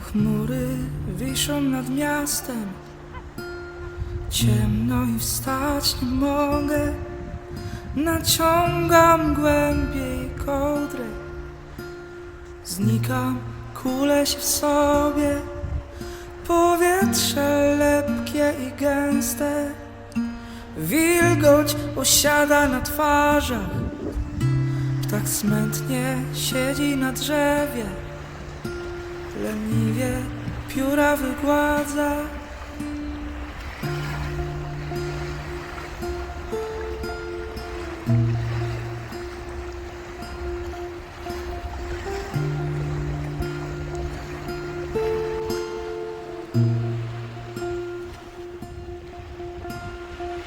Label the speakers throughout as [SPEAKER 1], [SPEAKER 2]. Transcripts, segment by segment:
[SPEAKER 1] Chmury wiszą nad miastem. Ciemno i wstać nie mogę. Naciągam głębiej kołdrę Znikam, kulę się w sobie. Powietrze Wilgoć osiada na twarzach Ptak smętnie siedzi na drzewie Leniwie pióra wygładza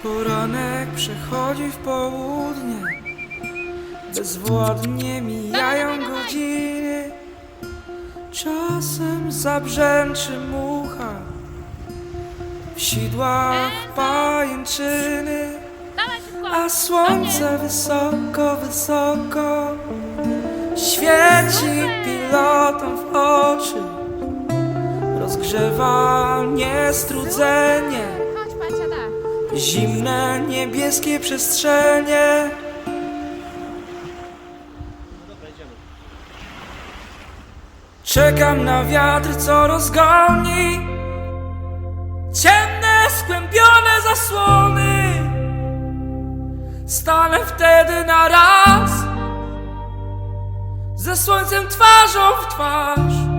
[SPEAKER 1] Poranek przechodzi w południe. Bezwładnie mijają godziny. Czasem zabrzęczy mucha. W sidłach pajęczyny! A słońce wysoko, wysoko Świeci pilotom w oczy. Rozgrzewa niestrudzenie! Zimne niebieskie przestrzenie. Czekam na wiatr, co rozgoni Ciemne, skłębione zasłony. Stanę wtedy na raz Ze słońcem twarzą w twarz